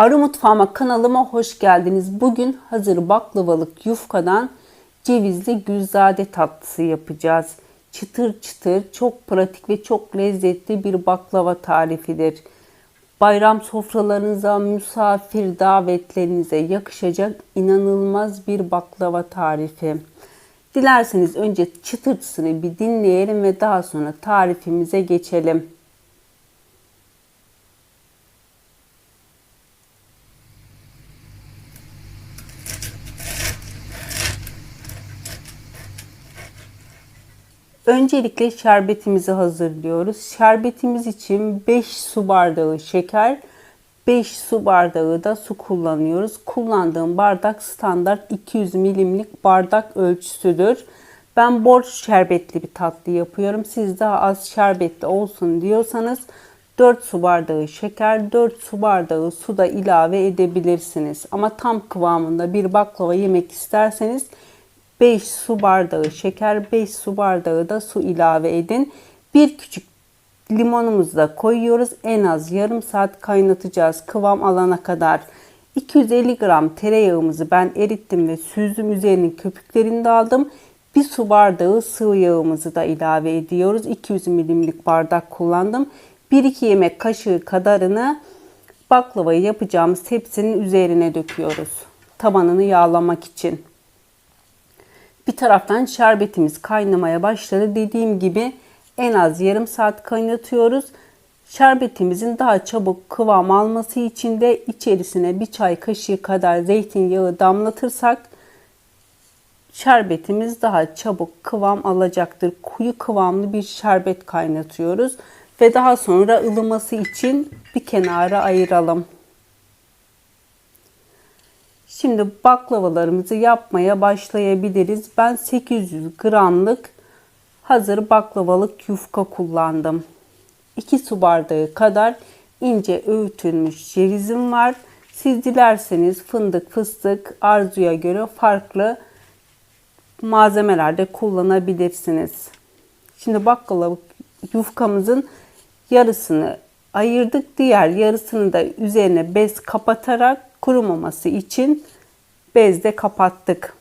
Arı Mutfağıma kanalıma hoş geldiniz. Bugün hazır baklavalık yufkadan cevizli gülzade tatlısı yapacağız. Çıtır çıtır, çok pratik ve çok lezzetli bir baklava tarifidir. Bayram sofralarınıza, misafir davetlerinize yakışacak inanılmaz bir baklava tarifi. Dilerseniz önce çıtırtısını bir dinleyelim ve daha sonra tarifimize geçelim. Öncelikle şerbetimizi hazırlıyoruz. Şerbetimiz için 5 su bardağı şeker, 5 su bardağı da su kullanıyoruz. Kullandığım bardak standart 200 milimlik bardak ölçüsüdür. Ben bor şerbetli bir tatlı yapıyorum. Siz daha az şerbetli olsun diyorsanız 4 su bardağı şeker, 4 su bardağı su da ilave edebilirsiniz. Ama tam kıvamında bir baklava yemek isterseniz 5 su bardağı şeker, 5 su bardağı da su ilave edin. Bir küçük limonumuzu da koyuyoruz. En az yarım saat kaynatacağız kıvam alana kadar. 250 gram tereyağımızı ben erittim ve süzdüm. Üzerinin köpüklerini de aldım. Bir su bardağı sıvı yağımızı da ilave ediyoruz. 200 milimlik bardak kullandım. 1-2 yemek kaşığı kadarını baklavayı yapacağımız tepsinin üzerine döküyoruz. Tabanını yağlamak için. Bir taraftan şerbetimiz kaynamaya başladı. Dediğim gibi en az yarım saat kaynatıyoruz. Şerbetimizin daha çabuk kıvam alması için de içerisine bir çay kaşığı kadar zeytinyağı damlatırsak şerbetimiz daha çabuk kıvam alacaktır. Kuyu kıvamlı bir şerbet kaynatıyoruz ve daha sonra ılıması için bir kenara ayıralım. Şimdi baklavalarımızı yapmaya başlayabiliriz. Ben 800 gramlık hazır baklavalık yufka kullandım. 2 su bardağı kadar ince öğütülmüş cevizim var. Siz dilerseniz fındık, fıstık arzuya göre farklı malzemelerde kullanabilirsiniz. Şimdi baklava yufkamızın yarısını ayırdık. Diğer yarısını da üzerine bez kapatarak kurumaması için bezde kapattık.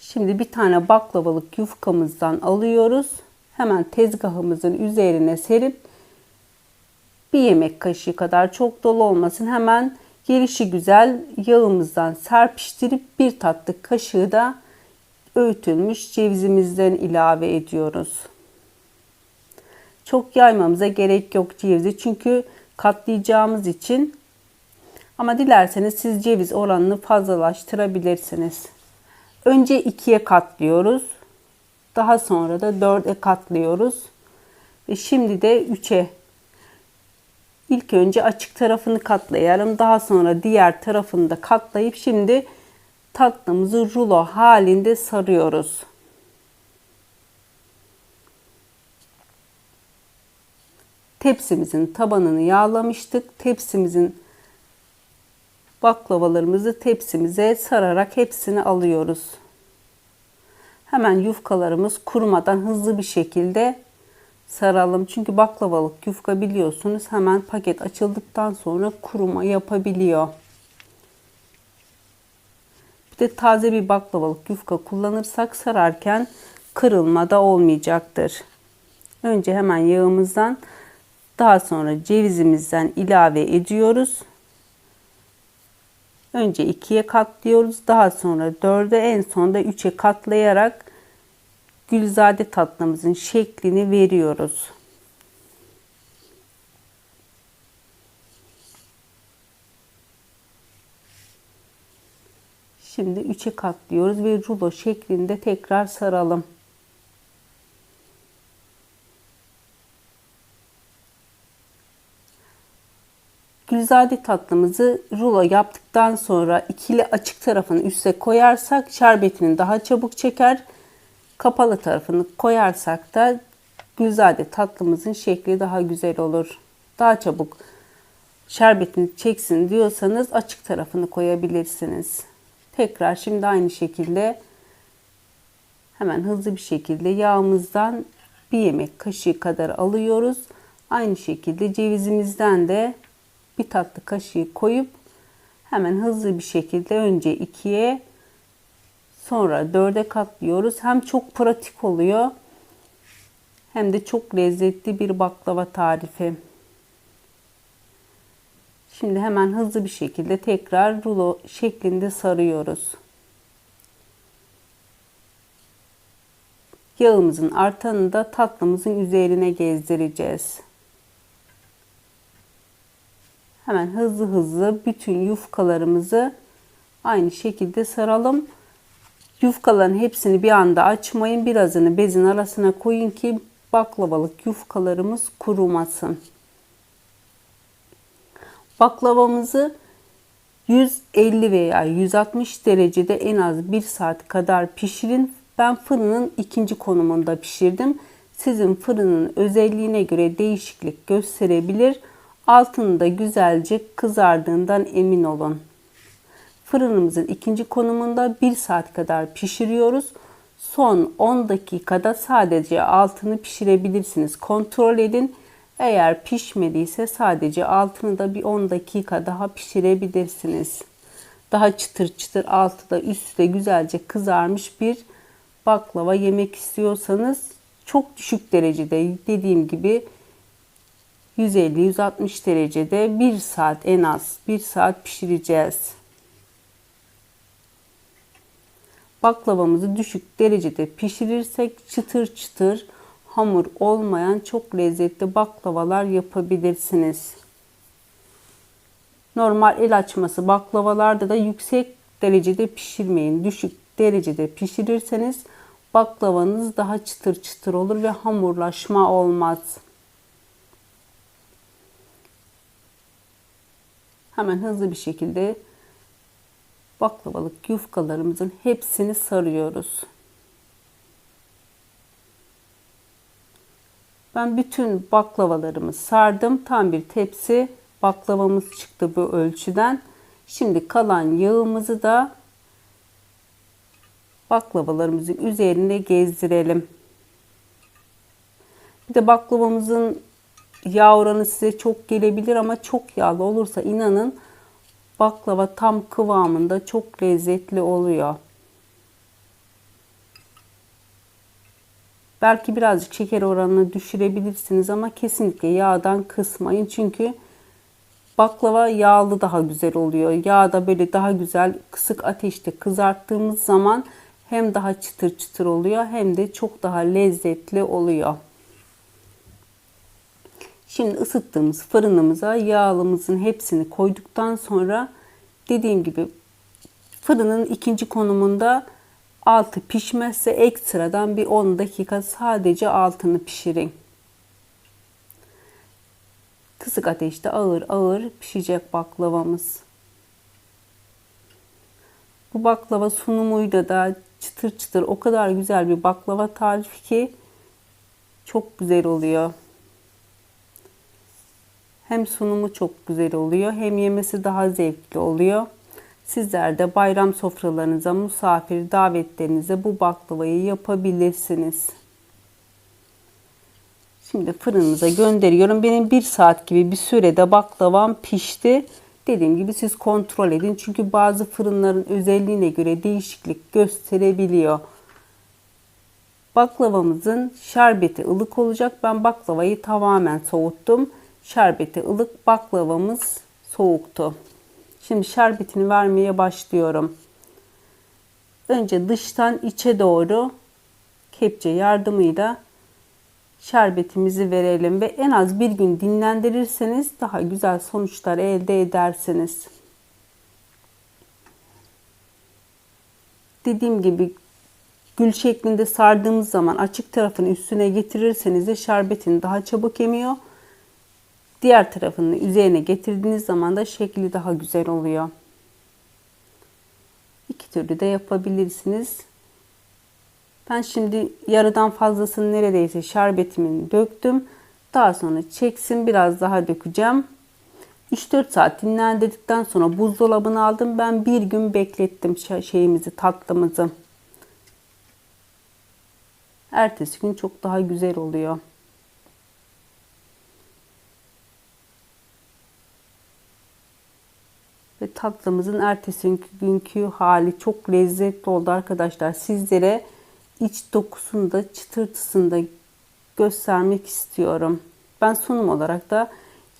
Şimdi bir tane baklavalık yufkamızdan alıyoruz. Hemen tezgahımızın üzerine serip bir yemek kaşığı kadar çok dolu olmasın. Hemen gelişi güzel yağımızdan serpiştirip bir tatlı kaşığı da öğütülmüş cevizimizden ilave ediyoruz. Çok yaymamıza gerek yok cevizi çünkü katlayacağımız için. Ama dilerseniz siz ceviz oranını fazlalaştırabilirsiniz. Önce ikiye katlıyoruz. Daha sonra da dörde katlıyoruz. Ve şimdi de üçe. İlk önce açık tarafını katlayalım. Daha sonra diğer tarafını da katlayıp şimdi tatlımızı rulo halinde sarıyoruz. Tepsimizin tabanını yağlamıştık. Tepsimizin baklavalarımızı tepsimize sararak hepsini alıyoruz. Hemen yufkalarımız kurumadan hızlı bir şekilde saralım. Çünkü baklavalık yufka biliyorsunuz hemen paket açıldıktan sonra kuruma yapabiliyor. Bir de taze bir baklavalık yufka kullanırsak sararken kırılma da olmayacaktır. Önce hemen yağımızdan daha sonra cevizimizden ilave ediyoruz. Önce ikiye katlıyoruz. Daha sonra dörde en sonda üçe katlayarak gülzade tatlımızın şeklini veriyoruz. Şimdi üçe katlıyoruz ve rulo şeklinde tekrar saralım. Gülzade tatlımızı rulo yaptıktan sonra ikili açık tarafını üste koyarsak şerbetini daha çabuk çeker. Kapalı tarafını koyarsak da gülzade tatlımızın şekli daha güzel olur. Daha çabuk şerbetini çeksin diyorsanız açık tarafını koyabilirsiniz. Tekrar şimdi aynı şekilde hemen hızlı bir şekilde yağımızdan bir yemek kaşığı kadar alıyoruz. Aynı şekilde cevizimizden de bir tatlı kaşığı koyup hemen hızlı bir şekilde önce ikiye sonra dörde katlıyoruz. Hem çok pratik oluyor hem de çok lezzetli bir baklava tarifi. Şimdi hemen hızlı bir şekilde tekrar rulo şeklinde sarıyoruz. Yağımızın artanını da tatlımızın üzerine gezdireceğiz. Hemen hızlı hızlı bütün yufkalarımızı aynı şekilde saralım. Yufkaların hepsini bir anda açmayın. Birazını bezin arasına koyun ki baklavalık yufkalarımız kurumasın. Baklavamızı 150 veya 160 derecede en az 1 saat kadar pişirin. Ben fırının ikinci konumunda pişirdim. Sizin fırının özelliğine göre değişiklik gösterebilir. Altını da güzelce kızardığından emin olun. Fırınımızın ikinci konumunda 1 saat kadar pişiriyoruz. Son 10 dakikada sadece altını pişirebilirsiniz. Kontrol edin. Eğer pişmediyse sadece altını da bir 10 dakika daha pişirebilirsiniz. Daha çıtır çıtır altı da üstü de güzelce kızarmış bir baklava yemek istiyorsanız çok düşük derecede dediğim gibi 150-160 derecede 1 saat en az 1 saat pişireceğiz. Baklavamızı düşük derecede pişirirsek çıtır çıtır hamur olmayan çok lezzetli baklavalar yapabilirsiniz. Normal el açması baklavalarda da yüksek derecede pişirmeyin. Düşük derecede pişirirseniz baklavanız daha çıtır çıtır olur ve hamurlaşma olmaz. Hemen hızlı bir şekilde baklavalık yufkalarımızın hepsini sarıyoruz. Ben bütün baklavalarımı sardım. Tam bir tepsi baklavamız çıktı bu ölçüden. Şimdi kalan yağımızı da baklavalarımızın üzerine gezdirelim. Bir de baklavamızın yağ oranı size çok gelebilir ama çok yağlı olursa inanın baklava tam kıvamında çok lezzetli oluyor. Belki birazcık şeker oranını düşürebilirsiniz ama kesinlikle yağdan kısmayın. Çünkü baklava yağlı daha güzel oluyor. Yağda böyle daha güzel kısık ateşte kızarttığımız zaman hem daha çıtır çıtır oluyor hem de çok daha lezzetli oluyor. Şimdi ısıttığımız fırınımıza yağlımızın hepsini koyduktan sonra dediğim gibi fırının ikinci konumunda altı pişmezse ekstradan bir 10 dakika sadece altını pişirin. Kısık ateşte ağır ağır pişecek baklavamız. Bu baklava sunumuyla da çıtır çıtır o kadar güzel bir baklava tarifi ki çok güzel oluyor. Hem sunumu çok güzel oluyor hem yemesi daha zevkli oluyor. Sizler de bayram sofralarınıza, misafir davetlerinize bu baklavayı yapabilirsiniz. Şimdi fırınımıza gönderiyorum. Benim bir saat gibi bir sürede baklavam pişti. Dediğim gibi siz kontrol edin. Çünkü bazı fırınların özelliğine göre değişiklik gösterebiliyor. Baklavamızın şerbeti ılık olacak. Ben baklavayı tamamen soğuttum. Şerbeti ılık, baklavamız soğuktu. Şimdi şerbetini vermeye başlıyorum. Önce dıştan içe doğru kepçe yardımıyla şerbetimizi verelim ve en az bir gün dinlendirirseniz daha güzel sonuçlar elde edersiniz. Dediğim gibi gül şeklinde sardığımız zaman açık tarafını üstüne getirirseniz de şerbetini daha çabuk emiyor. Diğer tarafını üzerine getirdiğiniz zaman da şekli daha güzel oluyor. İki türlü de yapabilirsiniz. Ben şimdi yarıdan fazlasını neredeyse şerbetimin döktüm. Daha sonra çeksin biraz daha dökeceğim. 3-4 saat dinlendirdikten sonra buzdolabına aldım. Ben bir gün beklettim şeyimizi, tatlımızı. Ertesi gün çok daha güzel oluyor. Tatlımızın ertesi günkü hali çok lezzetli oldu arkadaşlar. Sizlere iç dokusunu da çıtırtısını da göstermek istiyorum. Ben sunum olarak da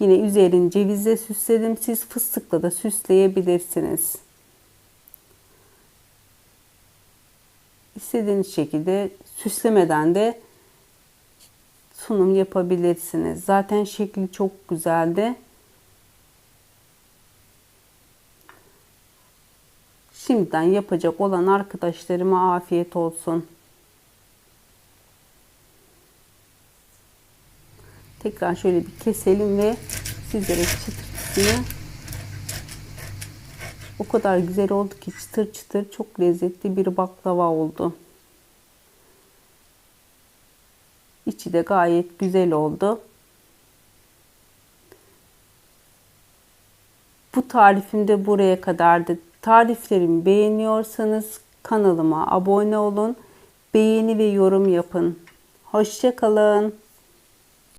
yine üzerini cevizle süsledim. Siz fıstıkla da süsleyebilirsiniz. İstediğiniz şekilde süslemeden de sunum yapabilirsiniz. Zaten şekli çok güzeldi. Şimdiden yapacak olan arkadaşlarıma afiyet olsun. Tekrar şöyle bir keselim ve sizlere çıtırtısını o kadar güzel oldu ki çıtır çıtır çok lezzetli bir baklava oldu. İçi de gayet güzel oldu. Bu tarifim de buraya kadardı. Tariflerimi beğeniyorsanız kanalıma abone olun. Beğeni ve yorum yapın. Hoşçakalın.